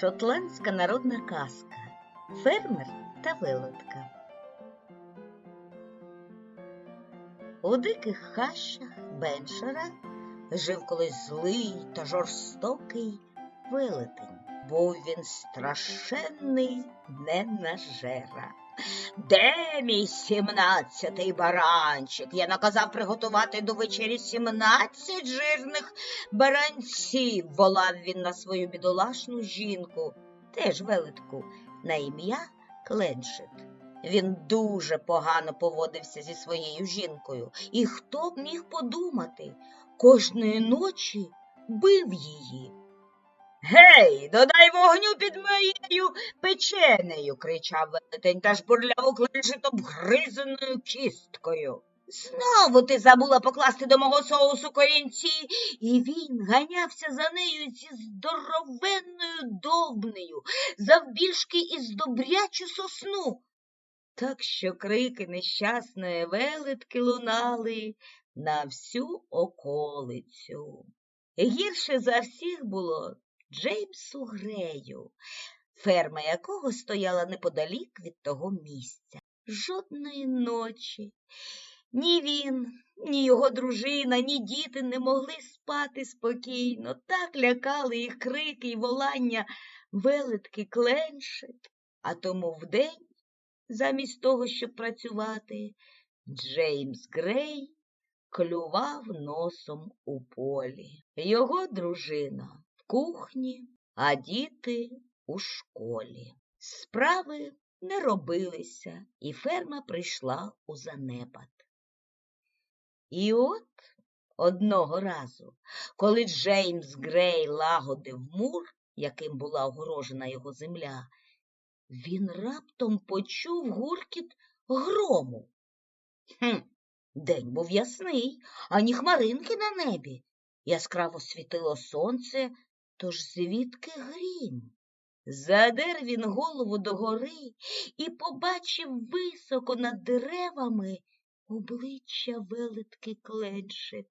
Шотландська народна казка Фермер та вилотка. У диких хащах Беншера жив колись злий та жорстокий вилетень. Був він страшенний ненажера. Де мій сімнадцятий баранчик? Я наказав приготувати до вечері сімнадцять жирних баранців, волав він на свою бідолашну жінку, теж велетку, на ім'я Кленшит. Він дуже погано поводився зі своєю жінкою, і хто б міг подумати, кожної ночі бив її. Гей, додай вогню під моєю печенею, кричав велетень та жбурляв клешитом гризаною кісткою. Знову ти забула покласти до мого соусу корінці, і він ганявся за нею зі здоровенною довбнею, завбільшки із добрячу сосну. Так що крики нещасної велетки лунали на всю околицю. Гірше за всіх було Джеймсу Грею, ферма якого стояла неподалік від того місця. Жодної ночі. Ні він, ні його дружина, ні діти не могли спати спокійно. Так лякали їх крики й волання велетки кленшит. А тому вдень, замість того, щоб працювати, Джеймс Грей клював носом у полі. Його дружина кухні, а діти у школі. Справи не робилися, і ферма прийшла у занепад. І от одного разу, коли Джеймс Грей лагодив мур, яким була огорожена його земля, він раптом почув гуркіт грому. Хм, день був ясний, ані хмаринки на небі. Яскраво світило сонце, тож звідки грім? Задер він голову догори і побачив високо над деревами обличчя велетки кленшит.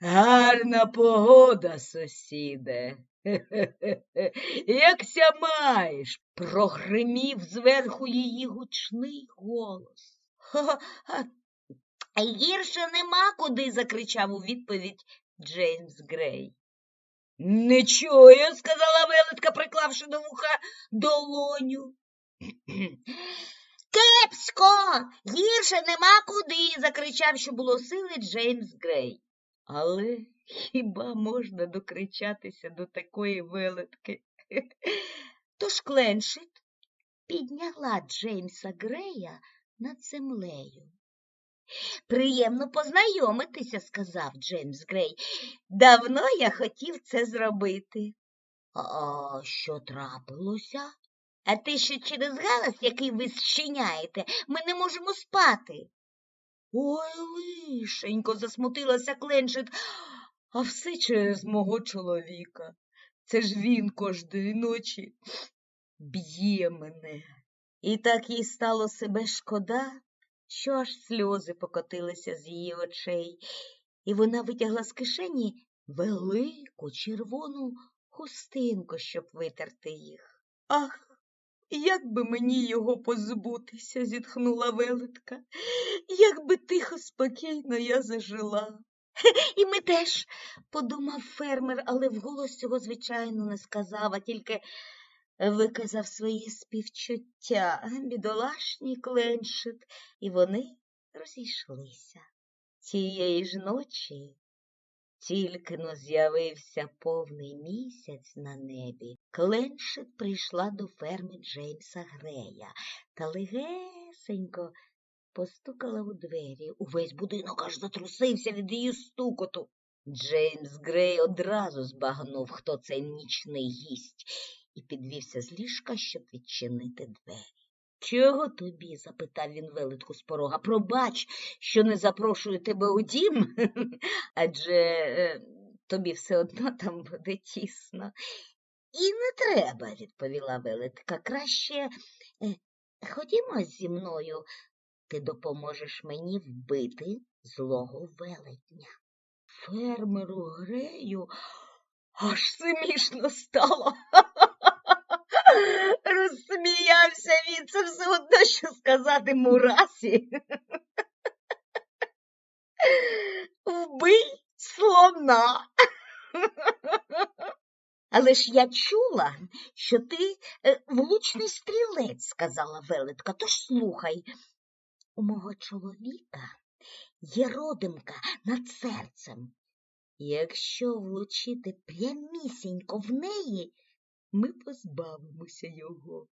Гарна погода, сусіде. Хе-хе-хе. Якся маєш? прогримів зверху її гучний голос. «Ха-ха, Гірше нема куди, закричав у відповідь Джеймс Грей. Не чую, сказала велетка, приклавши до вуха долоню. Кепсько, гірше нема куди, закричав, що було сили Джеймс Грей. Але хіба можна докричатися до такої велетки? Тож Кленшит підняла Джеймса Грея над землею. Приємно познайомитися, сказав Джеймс Грей. Давно я хотів це зробити. А що трапилося? А те, що через галас, який ви зчиняєте, ми не можемо спати. Ой, лишенько, засмутилася Кленшит, а все через мого чоловіка. Це ж він кожної ночі б'є мене. І так їй стало себе шкода, що аж сльози покотилися з її очей, і вона витягла з кишені велику червону хустинку, щоб витерти їх. Ах, як би мені його позбутися, зітхнула велетка. Як би тихо, спокійно я зажила. І ми теж, подумав фермер, але вголос цього, звичайно, не сказав, а тільки виказав свої співчуття бідолашній кленшит, і вони розійшлися. Тієї ж ночі тільки но з'явився повний місяць на небі, Кленшит прийшла до ферми Джеймса Грея та легесенько постукала у двері. Увесь будинок аж затрусився від її стукоту. Джеймс Грей одразу збагнув, хто цей нічний гість, і підвівся з ліжка, щоб відчинити двері. Чого тобі? запитав він велетку з порога. Пробач, що не запрошую тебе у дім, адже е, тобі все одно там буде тісно. І не треба, відповіла велетка. Краще е, ходімо зі мною, ти допоможеш мені вбити злого велетня. Фермеру Грею аж смішно стало. Сміявся він, це все одно, що сказати Мурасі. Вбий слона. Але ж я чула, що ти е, влучний стрілець, сказала велетка, тож слухай. У мого чоловіка є родимка над серцем. Якщо влучити прямісінько в неї, ми позбавимося його.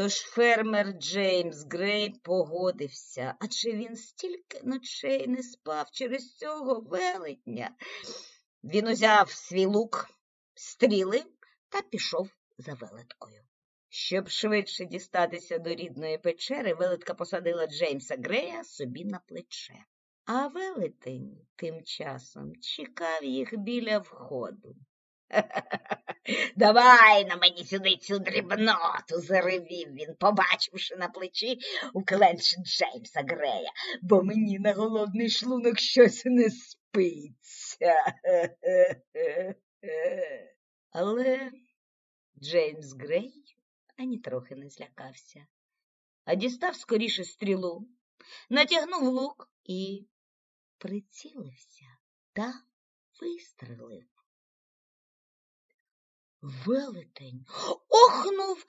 Тож фермер Джеймс Грей погодився, адже він стільки ночей не спав через цього велетня. Він узяв свій лук, стріли та пішов за велеткою. Щоб швидше дістатися до рідної печери, велетка посадила Джеймса Грея собі на плече. А велетень тим часом чекав їх біля входу. Давай на мені сюди цю дрібноту, заревів він, побачивши на плечі у укленч Джеймса Грея, бо мені на голодний шлунок щось не спиться. Але Джеймс Грей ані трохи не злякався, а дістав скоріше стрілу, натягнув лук і прицілився та вистрелив. Велетень охнув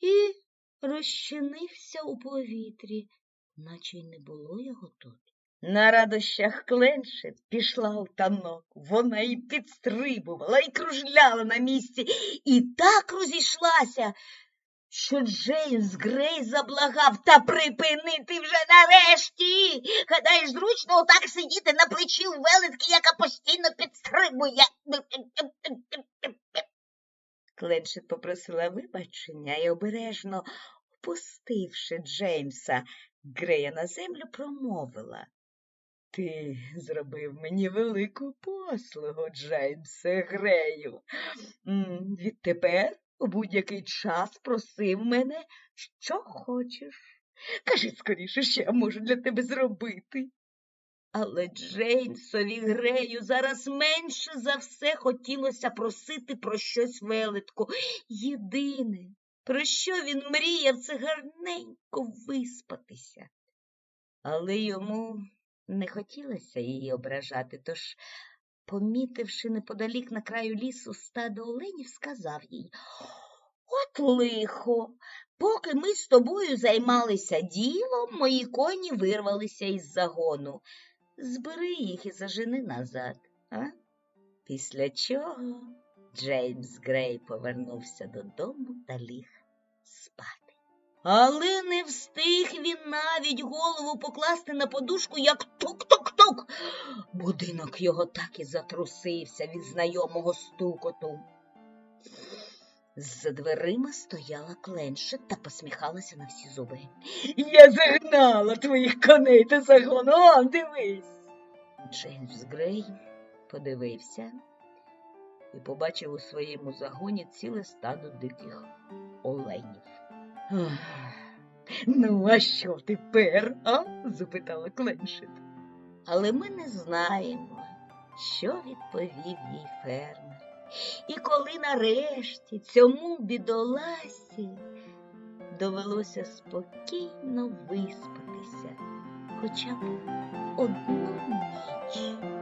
і розчинився у повітрі, наче й не було його тут. На радощах кленшет пішла у танок. Вона і підстрибувала, і кружляла на місці, і так розійшлася, що Джеймс Грей заблагав та припинити вже нарешті. Гадаєш, зручно отак сидіти на плечі у велетки, яка постійно підстрибує. Кленшет попросила вибачення і обережно, впустивши Джеймса Грея на землю, промовила. Ти зробив мені велику послугу, Джеймсе Грею. Відтепер у будь-який час просив мене, що хочеш. Кажи скоріше, що я можу для тебе зробити. Але Джеймсові Грею зараз менше за все хотілося просити про щось велетку. Єдине, про що він мріяв, це гарненько виспатися. Але йому не хотілося її ображати, тож, помітивши неподалік на краю лісу стадо оленів, сказав їй От лихо, поки ми з тобою займалися ділом, мої коні вирвалися із загону. Збери їх і зажени назад, а? Після чого Джеймс Грей повернувся додому та ліг спати. Але не встиг він навіть голову покласти на подушку, як тук-тук-тук. Будинок його так і затрусився від знайомого стукоту. За дверима стояла кленшет та посміхалася на всі зуби. Я загнала твоїх коней до загону, он дивись. Джеймс Грей подивився і побачив у своєму загоні ціле стадо диких оленів. Ну, а що тепер, а? запитала Кленшет. Але ми не знаємо, що відповів їй фермер. І коли нарешті цьому бідоласі довелося спокійно виспатися хоча б одну ніч.